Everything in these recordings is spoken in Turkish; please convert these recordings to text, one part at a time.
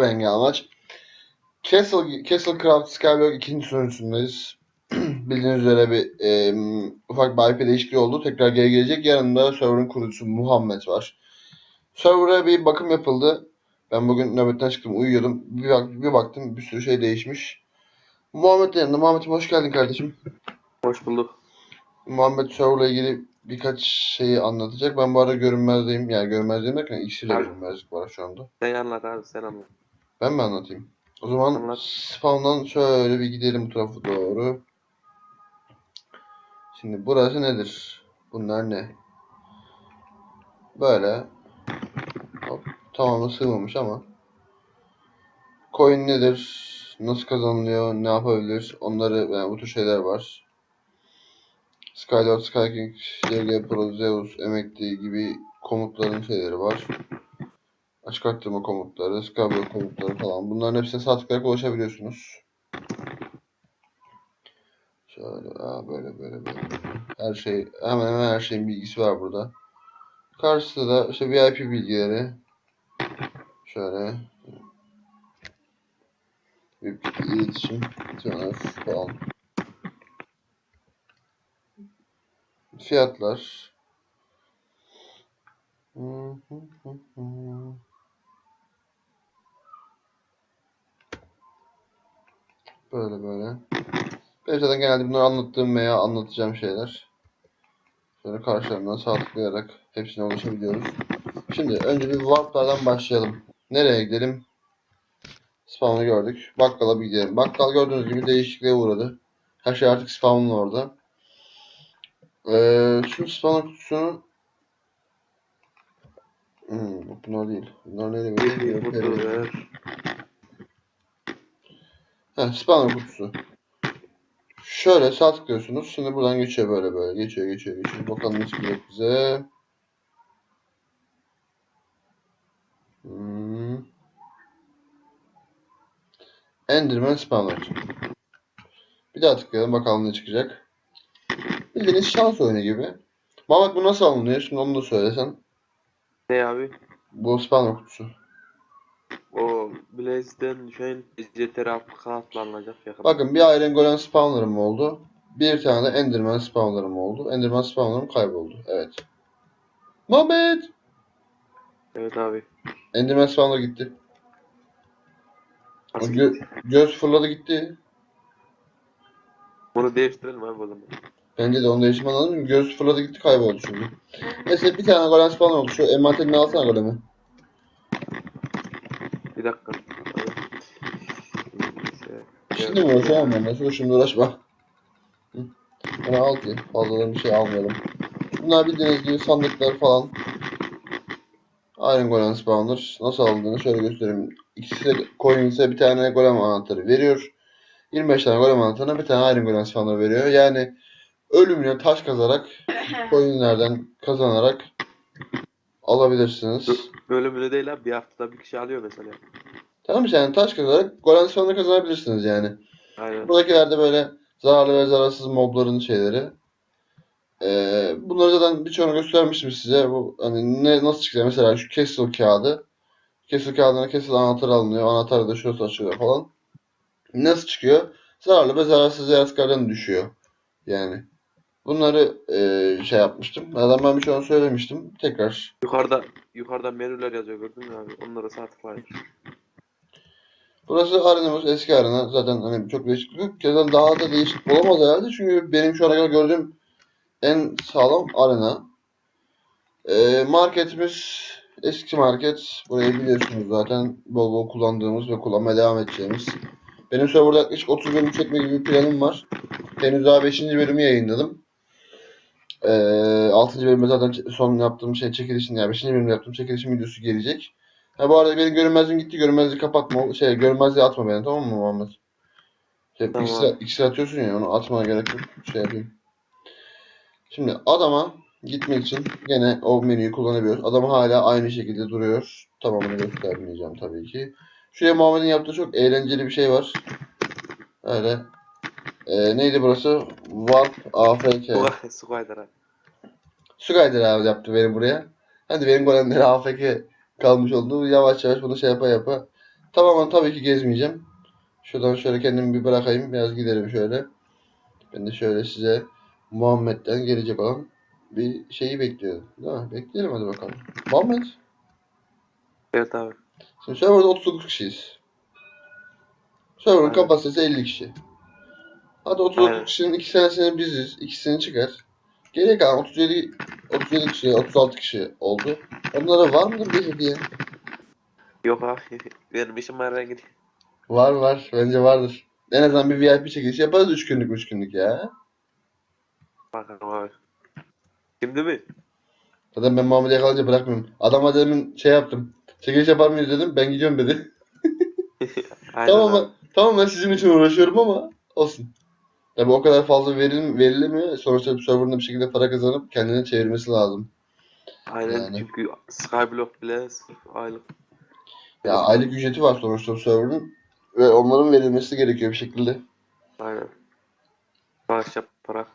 Ben Yalmaç. Castle, Castle Craft Skyblock ikinci sunucusundeyiz. Bildiğiniz üzere bir e, ufak bir IP değişikliği oldu. Tekrar geri gelecek. Yanında server'ın kurucusu Muhammed var. Server'a bir bakım yapıldı. Ben bugün nöbetten çıktım uyuyordum. Bir, bak, bir baktım bir sürü şey değişmiş. Muhammed yanında. Muhammed'im hoş geldin kardeşim. Hoş bulduk. Muhammed server'la ilgili birkaç şeyi anlatacak. Ben bu arada görünmezdeyim. Yani görünmezdeyim derken iksirle görünmezlik var şu anda. Sen anlat abi sen anlat. Ben mi anlatayım? O zaman Anlat. spawn'dan şöyle bir gidelim bu tarafa doğru. Şimdi burası nedir? Bunlar ne? Böyle. Hop, tamamı sığmamış ama. Coin nedir? Nasıl kazanılıyor? Ne yapabilir? Onları yani bu tür şeyler var. Skylord, Skyking, JG Pro, Zeus, Emekli gibi komutların şeyleri var. Açık arttırma komutları, Skyblock komutları falan. Bunların hepsine sağ tıklayarak ulaşabiliyorsunuz. Şöyle, aa, böyle böyle böyle. Her şey, hemen hemen her şeyin bilgisi var burada. Karşısında da işte VIP bilgileri. Şöyle. VIP iletişim, falan. Fiyatlar. Hı hı hı hı. Böyle böyle. Benim zaten genelde bunları anlattığım veya anlatacağım şeyler. Şöyle karşılarından sağ tıklayarak hepsine ulaşabiliyoruz. Şimdi önce bir warplardan başlayalım. Nereye gidelim? Spawn'ı gördük. Bakkala bir gidelim. Bakkal gördüğünüz gibi değişikliğe uğradı. Her şey artık spawn'ın orada. Ee, şu spawn kutusunu Hmm, bu bunlar değil. Bunlar neyle ver. Heh, spawner kutusu. Şöyle sağ tıklıyorsunuz. Şimdi buradan geçiyor böyle böyle. Geçiyor geçiyor geçiyor. Bakalım ne çıkacak bize. Hmm. Enderman Spawner. Bir daha tıklayalım bakalım ne çıkacak. Bildiğiniz şans oyunu gibi. Mahmut bu nasıl alınıyor? Şimdi onu da söylesen. Ne abi? Bu Spawner kutusu. O Blaze'den düşen izzetleri kanatlanacak yakın. Bakın bir Iron Golem Spawner'ım oldu. Bir tane de Enderman Spawner'ım oldu. Enderman Spawner'ım kayboldu. Evet. Muhammed! Evet abi. Enderman Spawner gitti. O Nasıl gö- gitti? göz fırladı gitti. Bunu değiştirelim abi o zaman. Bence de onu değiştirmen lazım. Göz fırladı gitti kayboldu çünkü. Neyse bir tane golem spawn oldu. Şu envanterini alsana golemi. Bir dakika. Şimdi mi uğraşamam ben? Nasıl şimdi uğraşma. Hı. Onu al ki. Fazladan bir şey almayalım. Bunlar bildiğiniz gibi sandıklar falan. Iron Golem Spawner. Nasıl aldığını şöyle göstereyim. İkisi de coin ise bir tane golem anahtarı veriyor. 25 tane golem anahtarına bir tane Iron Golem Spawner veriyor. Yani ölümüne taş kazarak coinlerden kazanarak alabilirsiniz. Böyle bile değil abi. Bir haftada bir kişi alıyor mesela. Tamam? Yani taş kazarak golem spawner kazanabilirsiniz yani. Aynen. Buradakiler de böyle zararlı ve zararsız mobların şeyleri. Ee, bunları zaten birçoğunu göstermiştim size. Bu hani ne nasıl çıkacak mesela şu Castle kağıdı. Castle kağıdına Castle anahtarı alınıyor. Anahtarı da şurası açılıyor falan. Nasıl çıkıyor? Zararlı ve zararsız yaratıklardan düşüyor. Yani. Bunları e, şey yapmıştım. Zaten ben birçoğunu söylemiştim. Tekrar Yukarıda yukarıda menüler yazıyor gördün mü abi? Onlara sağ tıklayın. Burası arenamız eski arena. Zaten hani çok değişiklik yok. Keza daha da değişik olamaz herhalde. Çünkü benim şu ana kadar gördüğüm en sağlam arena. Ee, marketimiz eski market. Burayı biliyorsunuz zaten. Bol bol kullandığımız ve kullanmaya devam edeceğimiz. Benim serverda yaklaşık 30 bölüm çekme gibi bir planım var. Henüz daha 5. bölümü yayınladım. Ee, 6. bölümde zaten son yaptığım şey çekilişin yani 5. bölümde yaptığım çekilişin videosu gelecek. Ha bu arada benim görünmezliğim gitti. Görünmezliği kapatma. Şey görünmezliği atma beni tamam mı Muhammed? Şey, Tamam. iksir, iksir atıyorsun ya onu atmana gerek yok. Şey yapayım. Şimdi adama gitmek için gene o menüyü kullanabiliyoruz. Adam hala aynı şekilde duruyor. Tamamını göstermeyeceğim tabii ki. Şuraya Muhammed'in yaptığı çok eğlenceli bir şey var. Öyle. Ee, neydi burası? Warp AFK. Bu Spider abi. Sugayder abi yaptı beni buraya. Hadi benim golemleri AFK kalmış oldu. Yavaş yavaş bunu şey yapa yapa Tamamen tabii ki gezmeyeceğim. Şuradan şöyle kendimi bir bırakayım. Biraz giderim şöyle. Ben de şöyle size Muhammed'den gelecek olan bir şeyi bekliyorum. Değil mi? Bekleyelim hadi bakalım. Muhammed. Evet abi. Şimdi serverda 39 kişiyiz. Server'ın Aynen. kapasitesi 50 kişi. Hadi 39 Aynen. kişinin 2 tanesini biziz. ikisini çıkar. Geriye kalan 37 37 kişi, 36 kişi oldu. Onlara var mıdır bir hediye? Yok abi. Benim işim var ben gideyim. Var var. Bence vardır. En azından bir VIP çekiliş yaparız 3 günlük 3 günlük ya. Bakalım abi. Şimdi mi? Zaten ben Muhammed'i yakalayınca bırakmıyorum. Adama demin şey yaptım. Çekiliş yapar mıyız dedim. Ben gidiyorum dedi. Tamam ben, tamam ben sizin için uğraşıyorum ama olsun. Tabii o kadar fazla veril, verilmiyor. Sonuçta bir serverında bir şekilde para kazanıp kendini çevirmesi lazım. Aynen Yani. çünkü Skyblock bile aylık. Ya aylık ücreti var sonuçta bu serverın. Ve onların verilmesi gerekiyor bir şekilde. Aynen. Bağış yaparak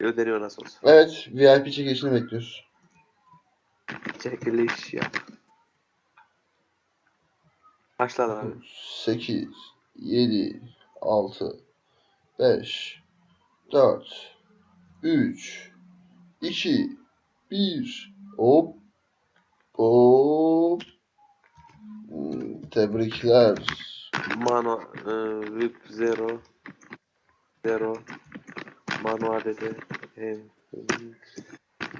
ödeniyor nasıl olsa. Evet, VIP çekilişini bekliyoruz. Çekiliş yap. Başladı abi. 8, 7, 6, 5, 4, 3, 2, 1. Hop. Hop. Hmm, Tebrikler. Mano, e, VIP Zero, Zero, Mano ADD, e,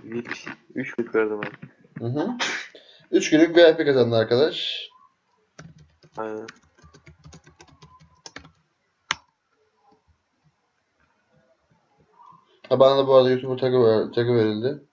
VIP, 3 VIP verdim abi. Hı hı. 3 günlük VIP kazandı arkadaş. Aynen. Ha bana da bu arada YouTuber tagı, tagı verildi.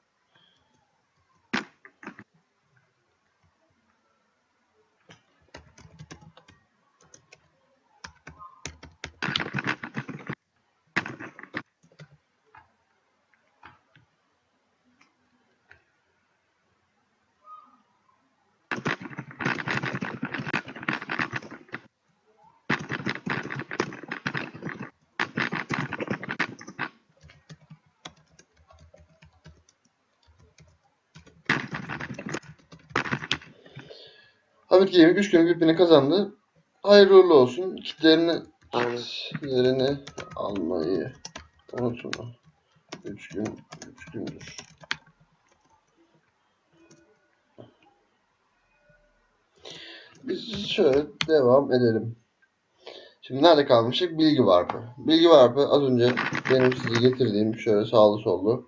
Hamit Gaming 3 günlük VIP'ini kazandı. Hayırlı olsun. Kitlerini, kitlerini almayı unutma. 3 gün, 3 gündür. Biz şöyle devam edelim. Şimdi nerede kalmıştık? Bilgi varpı. Bilgi varpı az önce benim size getirdiğim şöyle sağlı sollu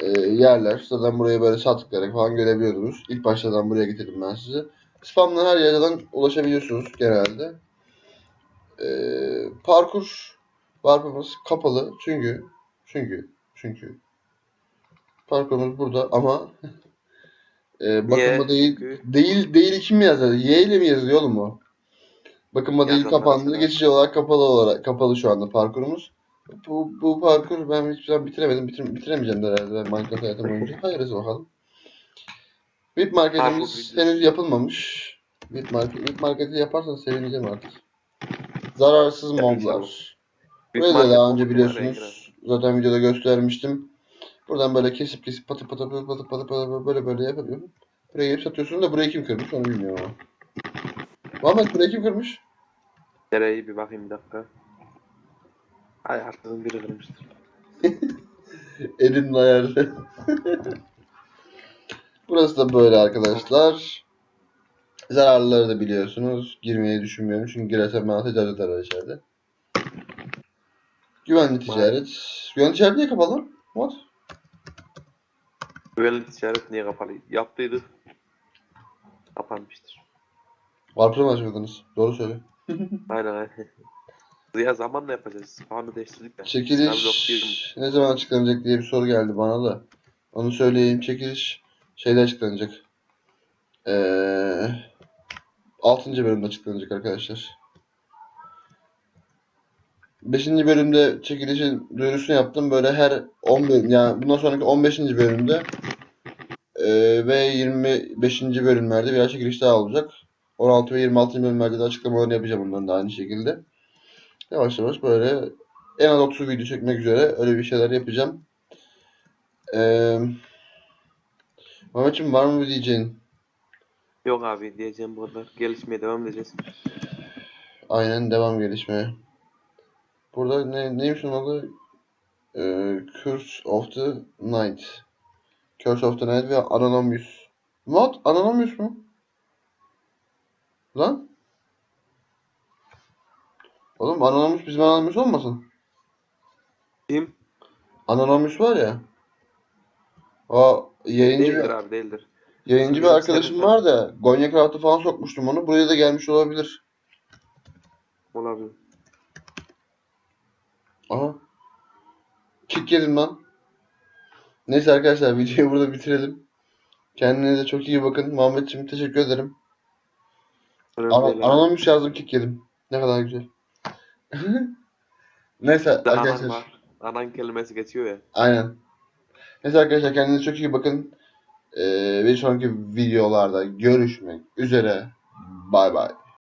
e, yerler. Zaten buraya böyle sağ tıklayarak falan görebiliyordunuz. İlk baştadan buraya getirdim ben sizi. Spam'dan her yerden ulaşabiliyorsunuz genelde. E, parkur varpımız kapalı çünkü çünkü çünkü parkurumuz burada ama e, bakıma Niye? değil değil değil kim yazar? Y ile mi yazılıyor oğlum o? Bakıma değil Yazanlar kapandı. mesela. Geçici olarak kapalı olarak kapalı şu anda parkurumuz. Bu, bu parkur ben hiçbir zaman bitiremedim. Bitir, bitiremeyeceğim de herhalde ben Minecraft hayatım boyunca. Hayırlısı bakalım. VIP marketimiz henüz yapılmamış. VIP market, VIP marketi yaparsan sevineceğim artık. Zararsız. Büyük Burayı da daha önce biliyorsunuz. Zaten videoda göstermiştim. Buradan böyle kesip kesip patı patı patı patı patı patı böyle böyle yapıyorum. Buraya gelip satıyorsun da burayı kim kırmış onu bilmiyorum ama. Muhammed burayı kim kırmış? Nereye bir bakayım bir dakika. Ay arkasını biri kırmıştır. Elinin ayarı. Burası da böyle arkadaşlar. Zararlıları da biliyorsunuz. Girmeyi düşünmüyorum çünkü girersem bana ticaret arar içeride. Güvenli ticaret. Güvenli ticaret niye kapalı? What? Güvenlik ticaret niye kapalı? Yaptıydı. Kapanmıştır. Warp'ı mı açmadınız? Doğru söyle. Aynen aynen. Ya zamanla yapacağız. Spawn'ı değiştirdik ya. Çekiliş ne zaman açıklanacak diye bir soru geldi bana da. Onu söyleyeyim. Çekiliş şeyde açıklanacak. Ee, 6. bölümde açıklanacak arkadaşlar. 5. bölümde çekilişin duyurusunu yaptım. Böyle her 10 bölüm yani bundan sonraki 15. bölümde ee, ve 25. bölümlerde birer çekiliş daha olacak. 16 ve 26. bölümlerde de açıklamalarını yapacağım bunların da aynı şekilde. Yavaş yavaş böyle en az 30 video çekmek üzere öyle bir şeyler yapacağım. Ee, Mehmetciğim var mı diyeceğin? Yok abi diyeceğim bu kadar. Gelişmeye devam edeceğiz. Aynen devam gelişmeye. Burada ne, neymiş onun adı? Ee, Curse of the Night. Curse of the Night ve Anonymous. What? Anonymous mu? Lan? Oğlum Anonymous bizim Anonymous olmasın? Kim? Anonymous var ya. O yayıncı Değildir bir, abi değildir. yayıncı bir arkadaşım var da Gonya Craft'a falan sokmuştum onu. Buraya da gelmiş olabilir. Olabilir. Aha. Kick yedim lan. Neyse arkadaşlar videoyu burada bitirelim. Kendinize çok iyi bakın. Muhammedciğim teşekkür ederim. Önemli Ana, değil abi. anonymous yazdım kick yedim. Ne kadar güzel. Neyse Bir de Anan arkadaşlar. var. Anan kelimesi geçiyor ya. Aynen. Neyse arkadaşlar kendinize çok iyi bakın. Ee, bir sonraki videolarda görüşmek üzere. Bay bay.